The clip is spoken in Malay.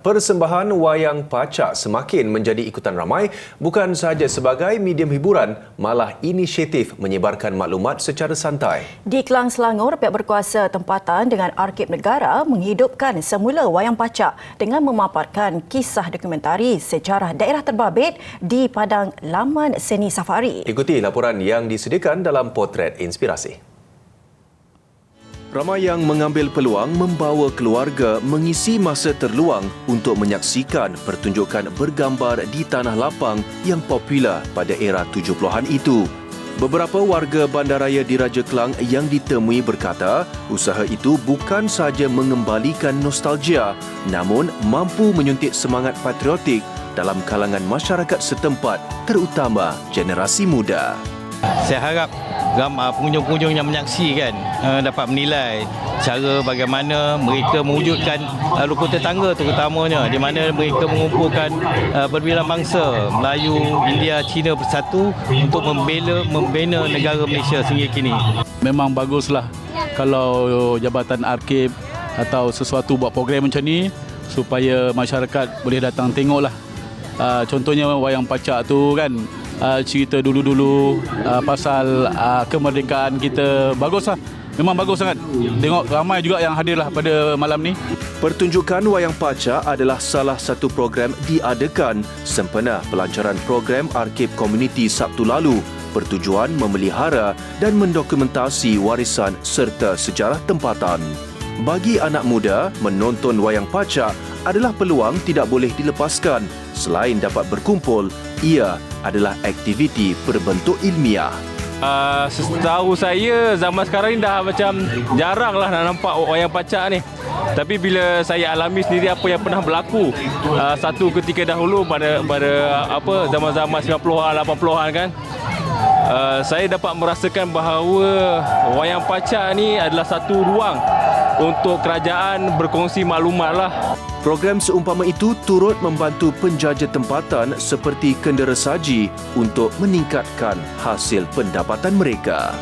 Persembahan wayang pacak semakin menjadi ikutan ramai bukan sahaja sebagai medium hiburan malah inisiatif menyebarkan maklumat secara santai. Di Kelang Selangor, pihak berkuasa tempatan dengan Arkib Negara menghidupkan semula wayang pacak dengan memaparkan kisah dokumentari sejarah daerah terbabit di padang laman seni safari. Ikuti laporan yang disediakan dalam potret inspirasi. Ramai yang mengambil peluang membawa keluarga mengisi masa terluang untuk menyaksikan pertunjukan bergambar di tanah lapang yang popular pada era 70-an itu. Beberapa warga bandaraya di Raja Kelang yang ditemui berkata usaha itu bukan sahaja mengembalikan nostalgia namun mampu menyuntik semangat patriotik dalam kalangan masyarakat setempat terutama generasi muda. Saya harap ramai pengunjung-pengunjung yang menyaksikan uh, dapat menilai cara bagaimana mereka mewujudkan uh, rukun tetangga terutamanya di mana mereka mengumpulkan uh, berbilang bangsa Melayu, India, Cina bersatu untuk membela membina negara Malaysia sehingga kini. Memang baguslah kalau jabatan arkib atau sesuatu buat program macam ni supaya masyarakat boleh datang tengoklah. Uh, contohnya wayang pacak tu kan uh, cerita dulu-dulu uh, pasal uh, kemerdekaan kita. Baguslah memang bagus sangat. Tengok ramai juga yang hadirlah pada malam ni. Pertunjukan Wayang Paca adalah salah satu program diadakan sempena pelancaran program Arkib Komuniti Sabtu lalu. Bertujuan memelihara dan mendokumentasi warisan serta sejarah tempatan. Bagi anak muda, menonton Wayang Paca adalah peluang tidak boleh dilepaskan. Selain dapat berkumpul, ia adalah aktiviti berbentuk ilmiah. Uh, setahu saya zaman sekarang ni dah macam jarang lah nak nampak wayang pacak ni tapi bila saya alami sendiri apa yang pernah berlaku uh, satu ketika dahulu pada pada apa zaman-zaman 90-an 80-an kan uh, saya dapat merasakan bahawa wayang pacak ni adalah satu ruang untuk kerajaan berkongsi maklumat lah Program seumpama itu turut membantu penjaja tempatan seperti kendera saji untuk meningkatkan hasil pendapatan mereka.